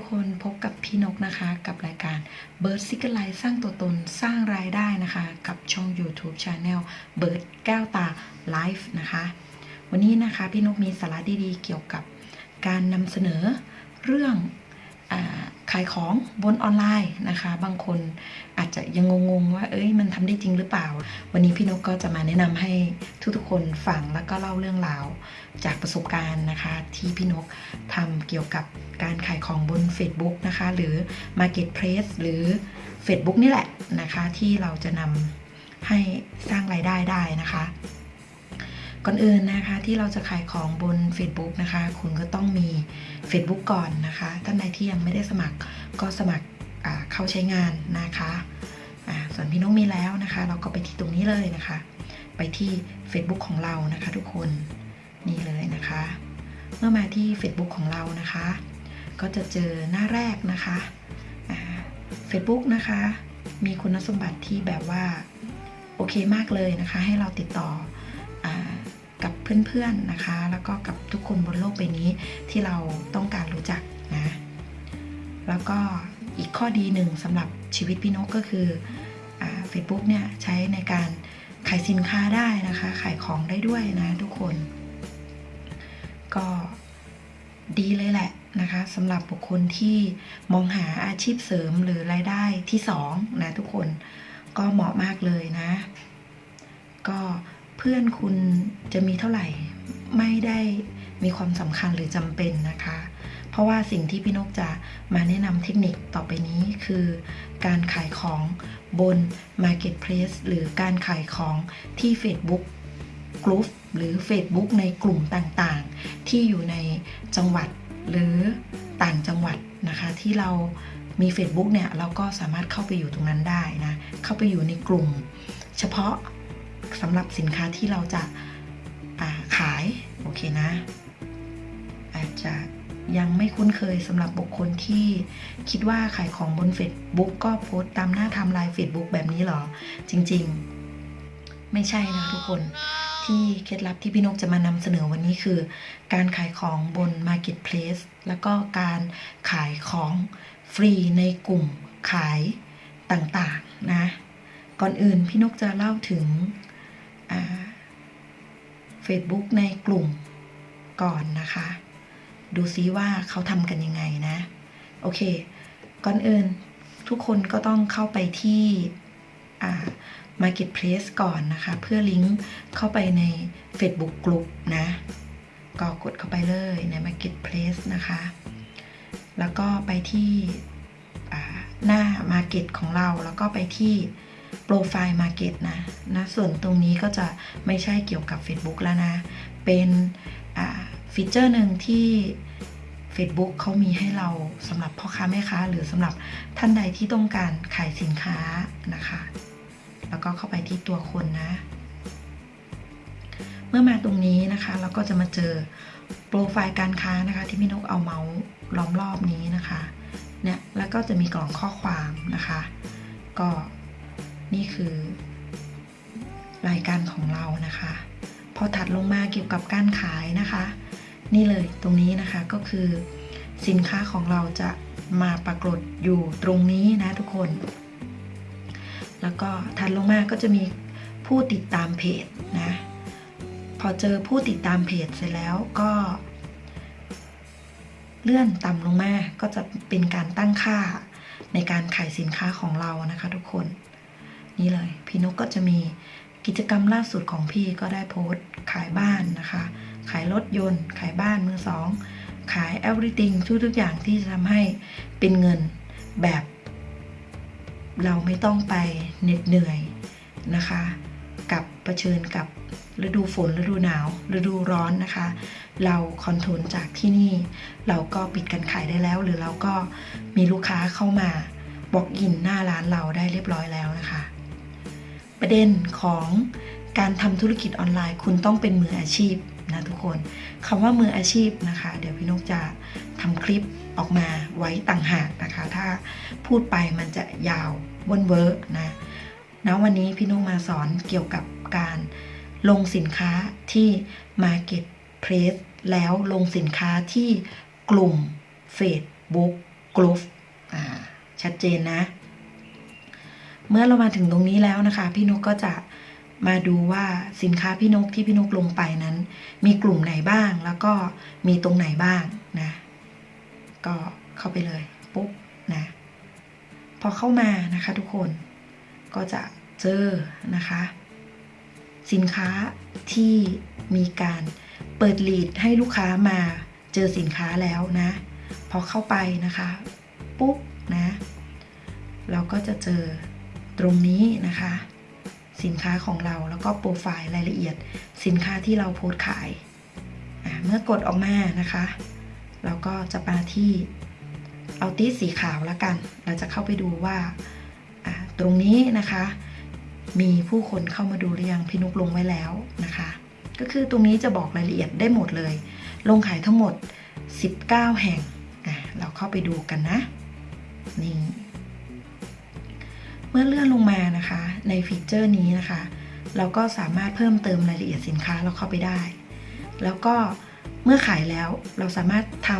ทุกคนพบกับพี่นกนะคะ กับรายการ Bird s i c k Life สร้างตัวตนสร้างรายได้นะคะ กับช่อง YouTube Channel Bird แก้วตา Life นะคะ วันนี้นะคะพี่นกมีสาระดีๆ เกี่ยวกับการนำเสนอเรื่อง ขายของบนออนไลน์นะคะ บางคนอาจจะยังงงๆว่า เอ้ยมันทำได้จริงหรือเปล่า วันนี้พี่นกก็จะมาแนะนำให้ทุกๆคนฟังแล้วก็เล่าเรื่องราว จากประสบการณ์นะคะ ที่พี่นกทำเกี่ยวกับการขายของบน Facebook นะคะ หรือ Marketplace หรือ Facebook นี่แหละนะคะ ที่เราจะนำให้สร้างรายได้ได้นะคะ ก่อนอื่นนะคะที่เราจะขายของบน Facebook นะคะ คุณก็ต้องมี Facebook ก่อนนะคะ ท่านใดที่ยังไม่ได้สมัครก็สมัครเข้าใช้งานนะคะส่วนพี่นกมีแล้วนะคะ เราก็ไปที่ตรงนี้เลยนะคะ ไปที่ Facebook ของเรานะคะทุกคนนี่เลยนะคะ เมื่อมาที่ Facebook ของเรานะคะ ก็จะเจอหน้าแรกนะคะอ่า Facebook นะคะ มีคุณสมบัติที่แบบว่า โอเคมากเลยนะคะ ให้เราติดต่อ เพื่อนๆนะคะ แล้วก็กับทุกคนบนโลกใบนี้ที่เราต้องการรู้จักนะ แล้วก็อีกข้อดีหนึ่งสำหรับชีวิตพี่นกก็คือเฟซบุ๊กเนี่ยใช้ในการขายสินค้าได้นะคะ ขายของได้ด้วยนะทุกคน ก็ดีเลยแหละนะคะสำหรับบุคคลที่มองหาอาชีพเสริมหรือรายได้ที่สองนะทุกคนก็เหมาะมากเลยนะ ก็ เพื่อนคุณจะมีเท่าไหร่ไม่ได้มีความสำคัญหรือจำเป็นนะคะ เพราะว่าสิ่งที่พี่นกจะมาแนะนำเทคนิคต่อไปนี้คือการขายของบน Marketplace หรือการขายของที่ Facebook กลุ่มหรือ Facebook ในกลุ่มต่างๆ ที่อยู่ในจังหวัดหรือต่างจังหวัดนะคะ ที่เรามี Facebook เนี่ย เราก็สามารถเข้าไปอยู่ตรงนั้นได้นะ เข้าไปอยู่ในกลุ่ม เฉพาะ สำหรับสินค้าที่เราจะาขายโอเคนะ อาจจะยังไม่คุ้นเคยสำหรับบุคคลที่คิดว่าขายของบน Facebook ก็โพสต์ตามหน้าทม์ไลน์ Facebook แบบนี้เหรอ จริงๆ ไม่ใช่นะทุกคนที่เคล็ดลับที่พี่นกจะมานำเสนอวันนี้คือ การขายของบน Marketplace แล้วก็การขายของฟรีในกลุ่มขายต่างๆนะ ก่อนอื่นพี่นกจะเล่าถึง เฟซบุ๊กในกลุ่มก่อนนะคะ ดูซิว่าเขาทำกันยังไงนะ โอเค ก่อนอื่นทุกคนก็ต้องเข้าไปที่อ่า Marketplace ก่อนนะคะ เพื่อลิงก์เข้าไปใน Facebook กลุ่มนะ ก็กดเข้าไปเลยใน Marketplace นะคะ แล้วก็ไปที่หน้า Market ของเราแล้วก็ไปที่ ปรไฟล์ Market นะนะส่วนตรงนี้ก็จะไม่ใช่เกี่ยวกับ Facebook แล้วนะ เป็นฟีเจอร์หนึ่งที่ Facebook เขามีให้เราสำหรับพ่อค้าแม่ค้า หรือสำหรับท่านใดที่ต้องการขายสินค้านะคะ แล้วก็เข้าไปที่ตัวคนนะ เมื่อมาตรงนี้นะคะเราก็จะมาเจอโปรไฟล์การค้านะคะที่พี่นกเอาเมาส์ล้อมรอบนี้นะคะเนี่ยแล้วก็จะมีกล่องข้อความนะคะ ก็ นี่คือ รายการของเรานะคะ พอถัดลงมาเกี่ยวกับการขายนะคะ นี่เลยตรงนี้นะคะก็คือ สินค้าของเราจะมาปรากฏอยู่ตรงนี้นะทุกคน แล้วก็ถัดลงมาก็จะมีผู้ติดตามเพจนะ พอเจอผู้ติดตามเพจเสร็จแล้วก็ เลื่อนต่ำลงมาก็จะเป็นการตั้งค่าในการขายสินค้าของเรานะคะทุกคน นี่เลย พี่นกก็จะมีกิจกรรมล่าสุดของพี่ก็ได้โพสต์ขายบ้านนะคะ ขายรถยนต์ ขายบ้านมือสอง ขาย everything ทุกทุกอย่างที่จะทำให้เป็นเงินแบบ เราไม่ต้องไปเหน็ดเหนื่อยนะคะ กับเผชิญกับฤดูฝนฤดูหนาวฤดูร้อนนะคะ เราคอนโทรลจากที่นี่ เราก็ปิดการขายได้แล้ว หรือเราก็มีลูกค้าเข้ามาบอกอินหน้าร้านเราได้เรียบร้อยแล้วนะคะ ประเด็นของการทำธุรกิจออนไลน์ คุณต้องเป็นมืออาชีพนะทุกคนคำว่ามืออาชีพนะคะ เดี๋ยวพี่นกจะทำคลิปออกมาไว้ต่างหากนะคะ ถ้าพูดไปมันจะยาววนเวอร์นะนะวันนี้พี่นกมาสอนเกี่ยวกับการลงสินค้าที่ Marketplace แล้วลงสินค้าที่กลุ่ม Facebook กลุ่มอ่าชัดเจนนะ เมื่อเรามาถึงตรงนี้แล้วนะคะ พี่นกก็จะมาดูว่าสินค้าพี่นกที่พี่นกลงไปนั้น มีกลุ่มไหนบ้าง แล้วก็มีตรงไหนบ้างนะ ก็เข้าไปเลยปุ๊บนะ พอเข้ามานะคะทุกคนก็จะเจอนะคะ สินค้าที่มีการเปิดลีดให้ลูกค้ามาเจอสินค้าแล้วนะ พอเข้าไปนะคะ ปุ๊บนะ เราก็จะเจอ ตรงนี้นะคะ สินค้าของเราแล้วก็โปรไฟล์รายละเอียด สินค้าที่เราโพสขาย เมื่อกดออกมานะคะ เราก็จะมาที่เอาตีสีขาวแล้วกัน เราจะเข้าไปดูว่าตรงนี้นะคะ มีผู้คนเข้ามาดูหรือยังพี่นุกลงไว้แล้วนะคะ ก็คือตรงนี้จะบอกรายละเอียดได้หมดเลย ลงขายทั้งหมด 19 แห่งเราเข้าไปดูกันนะ นี่ เมื่อเลื่อนลงมานะคะ ในฟีเจอร์นี้นะคะ เราก็สามารถเพิ่มเติมรายละเอียดสินค้าเราเข้าไปได้ แล้วก็เมื่อขายแล้วเราสามารถท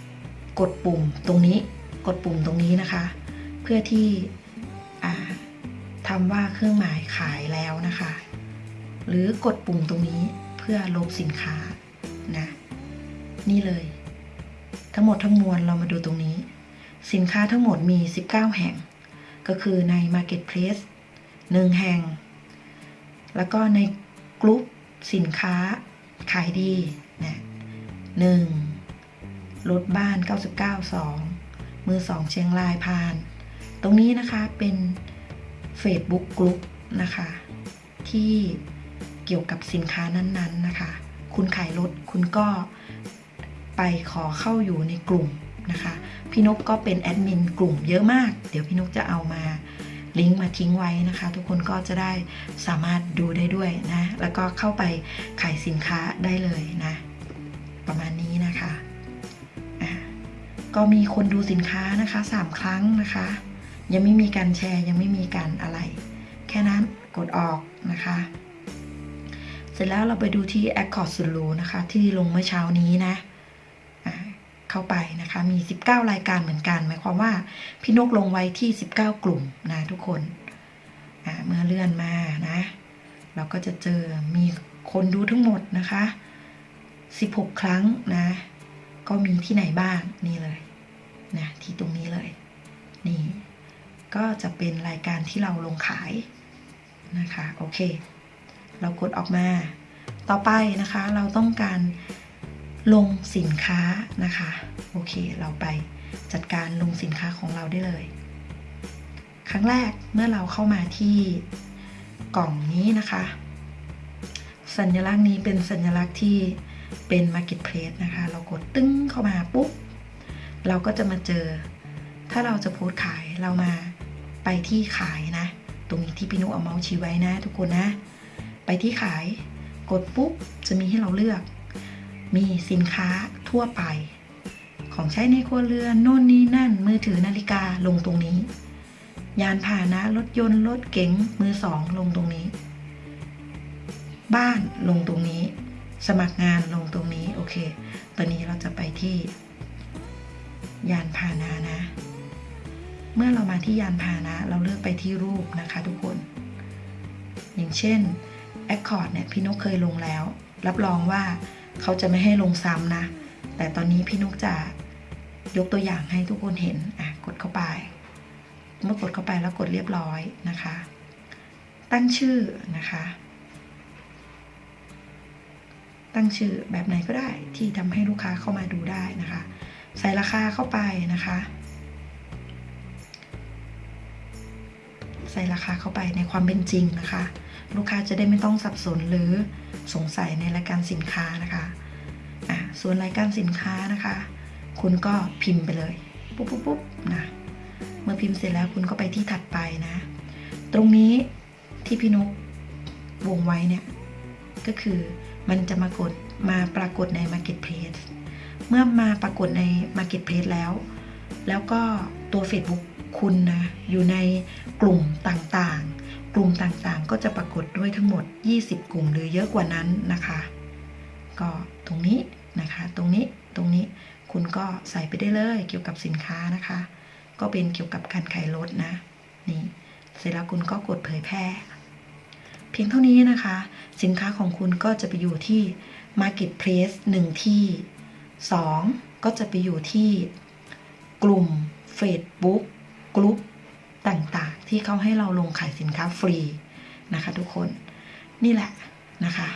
ำกดปุ่มตรงนี้ กดปุ่มตรงนี้นะคะ เพื่อที่อ่าทำว่าเครื่องหมายขายแล้วนะคะ หรือกดปุ่มตรงนี้เพื่อลบสินค้านะนี่เลย ทั้งหมดทั้งมวลเรามาดูตรงนี้ สินค้าทั้งหมดมี 19 แห่ง ก็คือใน Marketplace 1 แห่ง แล้วก็ในกลุ่มสินค้าขายดีนะหนึ่งรถบ้าน 99 2 มือ 2 เชียงรายพาน ตรงนี้นะคะเป็น Facebook กลุ่มนะคะ ที่เกี่ยวกับสินค้านั้นๆนะคะ คุณขายรถคุณก็ไปขอเข้าอยู่ในกลุ่ม นะคะ พี่นกก็เป็นแอดมินกลุ่มเยอะมาก เดี๋ยวพี่นกจะเอามาลิงก์มาทิ้งไว้นะคะ ทุกคนก็จะได้สามารถดูได้ด้วยนะ แล้วก็เข้าไปขายสินค้าได้เลยนะ ประมาณนี้นะคะะก็มีคนดูสินค้านะคะ 3 ครั้งนะคะ ยังไม่มีการแชร์ยังไม่มีการอะไร แค่นั้นกดออกนะคะ เสร็จแล้วเราไปดูที่ Accord สุดรูนะคะ ที่ลงเมื่อเช้านี้นะ เข้าไปนะคะ มี 19 รายการเหมือนกัน หมายความว่าพี่นกลงไว้ที่ 19 กลุ่มนะทุกคนเมื่อเลื่อนมานะ เราก็จะเจอมีคนดูทั้งหมดนะคะ 16 ครั้งนะ ก็มีที่ไหนบ้างนี่เลยนะที่ตรงนี้เลยนี่ ก็จะเป็นรายการที่เราลงขายนะคะ โอเค เรากดออกมา ต่อไปนะคะ เราต้องการ ลงสินค้านะคะ โอเค เราไปจัดการลงสินค้าของเราได้เลย ครั้งแรกเมื่อเราเข้ามาที่กล่องนี้นะคะ สัญลักษณ์นี้เป็นสัญลักษณ์ที่เป็น Marketplace นะคะ เรากดตึ้งเข้ามาปุ๊บ เราก็จะมาเจอ ถ้าเราจะโพสขายเรามาไปที่ขายนะ ตรงนี้ที่พี่นุเอาเมาส์ชี้ไว้นะ ทุกคนนะ ไปที่ขาย กดปุ๊บจะมีให้เราเลือก มีสินค้าทั่วไป ของใช้ในครัวเรือนโน่นนี่นั่น มือถือนาฬิกาลงตรงนี้ ยานพาหนะรถยนต์รถเก๋งมือสองลงตรงนี้ บ้านลงตรงนี้ สมัครงานลงตรงนี้โอเค ตอนนี้เราจะไปที่ ยานพาหนะนะ เมื่อเรามาที่ยานพาหนะ เราเลือกไปที่รูปนะคะทุกคน อย่างเช่น Accord เนี่ยพี่นกเคยลงแล้ว รับรองว่า เขาจะไม่ให้ลงซ้ำนะ แต่ตอนนี้พี่นุกจะยกตัวอย่างให้ทุกคนเห็นอะกดเข้าไป เมื่อกดเข้าไปแล้วกดเรียบร้อยนะคะ ตั้งชื่อนะคะ ตั้งชื่อแบบไหนก็ได้ที่ทำให้ลูกค้าเข้ามาดูได้นะคะ ใส่ราคาเข้าไปนะคะใส่ราคาเข้าไปในความเป็นจริงนะคะ ลูกค้าจะได้ไม่ต้องสับสนหรือสงสัยในรายการสินค้านะคะอะส่วนรายการสินค้านะคะ คุณก็พิมพ์ไปเลย ปุ๊บปุ๊บปุ๊บนะเมื่อพิมพ์เสร็จแล้วคุณก็ไปที่ถัดไปนะ ตรงนี้ที่พี่นุกวงไว้เนี่ย ก็คือมันจะมากดมาปรากฏใน Marketplace เมื่อมาปรากฏใน Marketplace แล้ว แล้วก็ตัว Facebook คุณนะ อยู่ในกลุ่มต่างๆ กลุ่มต่างๆ ก็จะปรากฏด้วยทั้งหมด 20 กลุ่มหรือเยอะกว่านั้นนะคะ ก็ตรงนี้นะคะ ตรงนี้ ตรงนี้ คุณก็ใส่ไปได้เลยเกี่ยวกับสินค้านะคะ ก็เป็นเกี่ยวกับการขายรถนะ นี่ เสร็จแล้วคุณก็กดเผยแพร่ เพียงเท่านี้นะคะ สินค้าของคุณก็จะไปอยู่ที่ Marketplace 1 ที่ 2 ก็จะไปอยู่ที่กลุ่ม Facebook กลุ่มต่างๆ ที่เขาให้เราลงขายสินค้าฟรีนะคะทุกคนนี่แหละนะคะ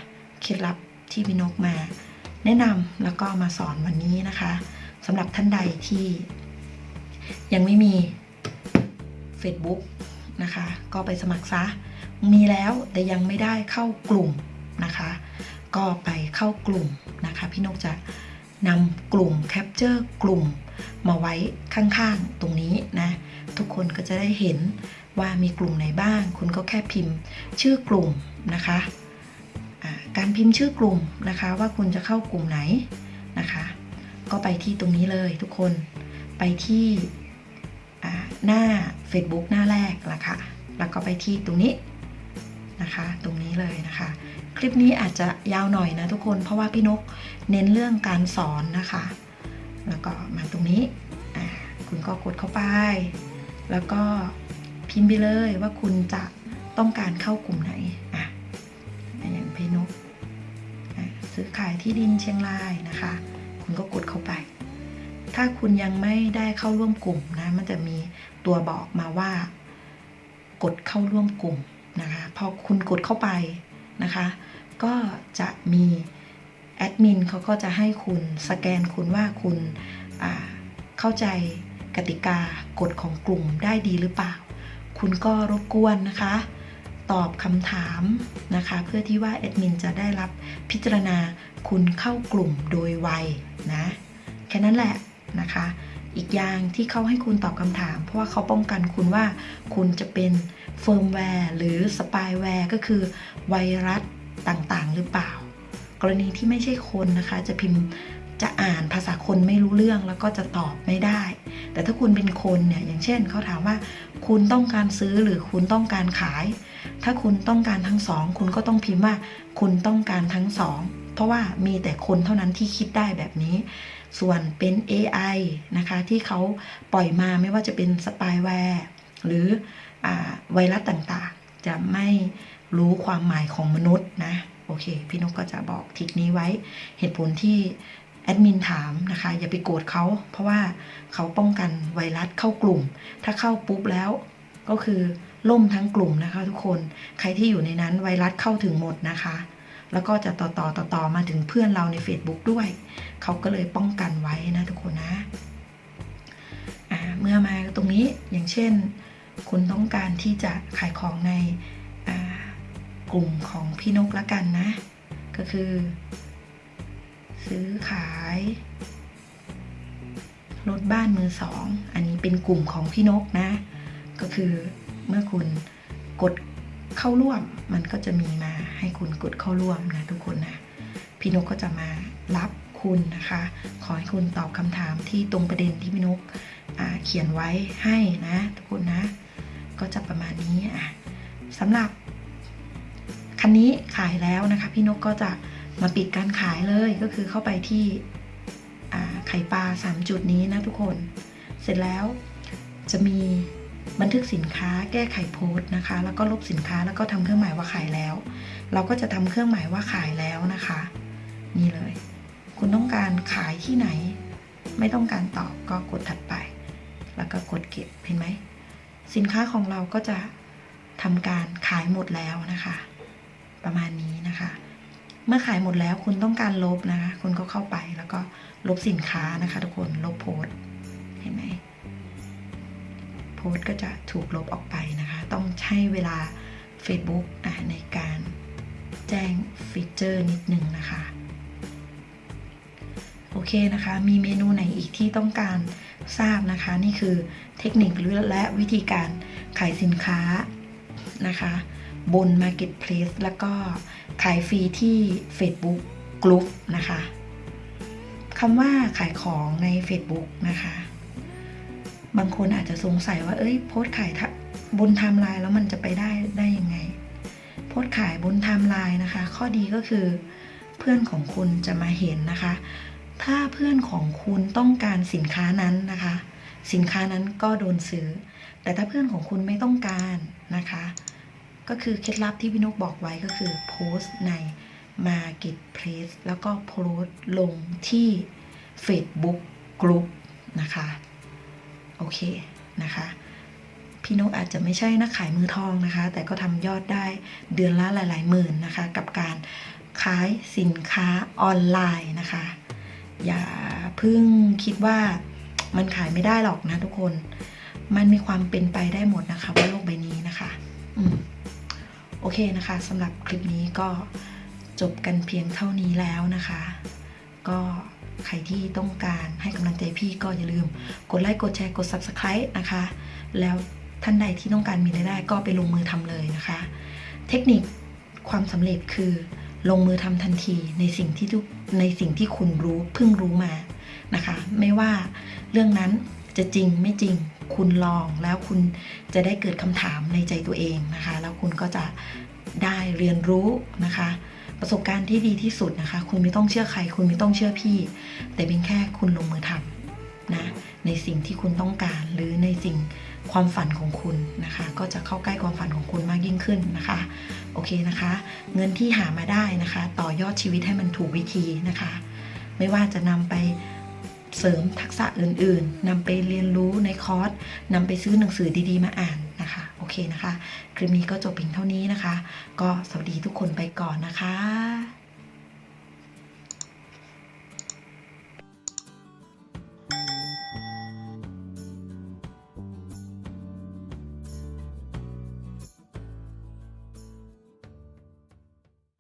เคล็ดลับที่พี่นกมา แนะนำแล้วก็มาสอนวันนี้นะคะสำหรับท่านใดที่ ยังไม่มี Facebook นะคะ ก็ไปสมัครซะ มีแล้วแต่ยังไม่ได้เข้ากลุ่มนะคะ ก็ไปเข้ากลุ่มนะคะ พี่นกจะนำกลุ่มแคปเจอร์กลุ่มมาไว้ข้างๆ ตรงนี้นะ ทุกคนก็จะได้เห็น ว่ามีกลุ่มไหนบ้าง คุณก็แค่พิมพ์ชื่อกลุ่มนะคะการพิมพ์ชื่อกลุ่มนะคะว่าคุณจะเข้ากลุ่มไหนนะคะ ก็ไปที่ตรงนี้เลยทุกคนไปที่หน้า Facebook หน้าแรกละค่ะแล้วก็ไปที่ตรงนี้นะคะ ตรงนี้เลยนะคะ คลิปนี้อาจจะยาวหน่อยนะทุกคนเพราะว่าพี่นกเน้นเรื่องการสอนนะคะ แล้วก็มาตรงนี้คุณก็กดเข้าไป แล้วก็ พิมพ์ไปเลยว่าคุณจะต้องการเข้ากลุ่มไหนอะอย่างเพี่นกซื้อขายที่ดินเชียงรายนะคะ คุณก็กดเข้าไป ถ้าคุณยังไม่ได้เข้าร่วมกลุ่มนะ มันจะมีตัวบอกมาว่า กดเข้าร่วมกลุ่มนะคะ พอคุณกดเข้าไปนะคะ ก็จะมีแอดมินเขาก็จะให้คุณสแกนคุณว่าคุณเข้าใจกติกากฎของกลุ่มได้ดีหรือเปล่า คุณก็รบกวนนะคะ ตอบคำถามนะคะ เพื่อที่ว่าแอดมินจะได้รับพิจารณาคุณเข้ากลุ่มโดยไวนะแค่นั้นแหละนะคะ อีกอย่างที่เขาให้คุณตอบคำถาม เพราะว่าเขาป้องกันคุณว่าคุณจะเป็นเฟิร์มแวร์หรือสปายแวร์ก็คือไวรัสต่างๆ หรือเปล่า กรณีที่ไม่ใช่คนนะคะจะพิมพ์ จะอ่านภาษาคนไม่รู้เรื่องแล้วก็จะตอบไม่ได้ แต่ถ้าคุณเป็นคนเนี่ยอย่างเช่นเขาถามว่า คุณต้องการซื้อหรือคุณต้องการขาย ถ้าคุณต้องการทั้งสอง คุณก็ต้องพิมพ์ว่า คุณต้องการทั้งสองเพราะว่ามีแต่คนเท่านั้นที่คิดได้แบบนี้ ส่วนเป็น AI นะคะที่เขาปล่อยมาไม่ว่าจะเป็นสปายแวร์หรืออไวรัสต่างๆ จะไม่รู้ความหมายของมนุษย์นะ โอเค พี่นกก็จะบอกทิกนี้ไว้ เหตุผลที่ แอดมินถามนะคะ อย่าไปโกรธเขาเพราะว่าเขาป้องกันไวรัสเข้ากลุ่ม ถ้าเข้าปุ๊บแล้วก็คือล่มทั้งกลุ่มนะคะ ทุกคนใครที่อยู่ในนั้นไวรัสเข้าถึงหมดนะคะ แล้วก็จะต่อต่อต่อต่อมาถึงเพื่อนเราใน Facebook ด้วย เขาก็เลยป้องกันไว้นะทุกคนนะเมื่อมาตรงนี้อย่างเช่น คุณต้องการที่จะขายของในกลุ่มของพี่นกละกันนะ ก็คือ ซื้อขายรถบ้านมือสอง อันนี้เป็นกลุ่มของพี่นกนะ ก็คือเมื่อคุณกดเข้าร่วม มันก็จะมีมาให้คุณกดเข้าร่วมนะทุกคนนะ พี่นกก็จะมารับคุณนะคะ ขอให้คุณตอบคำถามที่ตรงประเด็นที่พี่นกเขียนไว้ให้นะทุกคนนะ ก็จะประมาณนี้อะสำหรับคันนี้ขายแล้วนะคะ พี่นกก็จะ มาปิดการขายเลยก็คือเข้าไปที่ไข่ปลา 3 จุดนี้นะทุกคน เสร็จแล้วจะมีบันทึกสินค้าแก้ไขโพสต์นะคะ แล้วก็ลบสินค้าแล้วก็ทำเครื่องหมายว่าขายแล้ว เราก็จะทำเครื่องหมายว่าขายแล้วนะคะ นี่เลย คุณต้องการขายที่ไหน ไม่ต้องการตอบก็กดถัดไป แล้วก็กดเก็บเห็นไหมสินค้าของเราก็จะทำการขายหมดแล้วนะคะ ประมาณนี้นะคะ เมื่อขายหมดแล้วคุณต้องการลบนะคะ คุณก็เข้าไปแล้วก็ลบสินค้านะคะ ทุกคนลบโพสเห็นไหมโพสก็จะถูกลบออกไปนะคะ ต้องใช้เวลา Facebook อะในการแจ้งฟีเจอร์นิดนึงนะคะ โอเคนะคะ มีเมนูไหนอีกที่ต้องการทราบนะคะ นี่คือเทคนิคและวิธีการขายสินค้านะคะ บน Marketplace แล้วก็ ขายฟรีที่ Facebook Group นะคะคำว่าขายของใน Facebook นะคะ บางคนอาจจะสงสัยว่า เอ้ยโพสขายบนไทม์ไลน์แล้วมันจะไปได้ได้ยังไง โพสขายบนไทม์ไลน์นะคะ ข้อดีก็คือเพื่อนของคุณจะมาเห็นนะคะ ถ้าเพื่อนของคุณต้องการสินค้านั้นนะคะ สินค้านั้นก็โดนซื้อ แต่ถ้าเพื่อนของคุณไม่ต้องการนะคะ ก็คือเคล็ดลับที่พี่นุกบอกไว้ก็คือโพสต์ใน Marketplace แล้วก็โพสต์ลงที่ Facebook Group นะคะ โอเคนะคะ พี่นุกอาจจะไม่ใช่นักขายมือทองนะคะ แต่ก็ทำยอดได้เดือนละหลาย ๆ หมื่นนะคะ กับการขายสินค้าออนไลน์นะคะ อย่าเพิ่งคิดว่ามันขายไม่ได้หรอกนะทุกคน มันมีความเป็นไปได้หมดนะคะบนโลกใบนี้นะคะ อืม โอเคนะคะสำหรับคลิปนี้ก็จบกันเพียงเท่านี้แล้วนะคะ ก็ใครที่ต้องการให้กำลังใจพี่ก็อย่าลืม กดไลค์กดแชร์กด Subscribe นะคะ แล้วท่านใดที่ต้องการมีรายได้ก็ไปลงมือทำเลยนะคะ เทคนิคความสำเร็จคือลงมือทำทันทีในสิ่งที่ทุในสิ่งที่คุณรู้เพิ่งรู้มานะคะ ไม่ว่าเรื่องนั้น จะจริงไม่จริงคุณลองแล้วคุณจะได้เกิดคำถามในใจตัวเองนะคะ แล้วคุณก็จะได้เรียนรู้นะคะ ประสบการณ์ที่ดีที่สุดนะคะ คุณไม่ต้องเชื่อใคร คุณไม่ต้องเชื่อพี่ แต่เป็นแค่คุณลงมือทำนะในสิ่งที่คุณต้องการหรือในสิ่งความฝันของคุณนะคะ ก็จะเข้าใกล้ความฝันของคุณมากยิ่งขึ้นนะคะ โอเคนะคะ เงินที่หามาได้นะคะ ต่อยอดชีวิตให้มันถูกวิธีนะคะ ไม่ว่าจะนำไป เสริมทักษะอื่นๆนำไปเรียนรู้ในคอร์สนำไปซื้อหนังสือดีๆ มาอ่านนะคะ โอเคนะคะ คลิปนี้ก็จบเพียงเท่านี้นะคะ ก็สวัสดีทุกคนไปก่อนนะคะ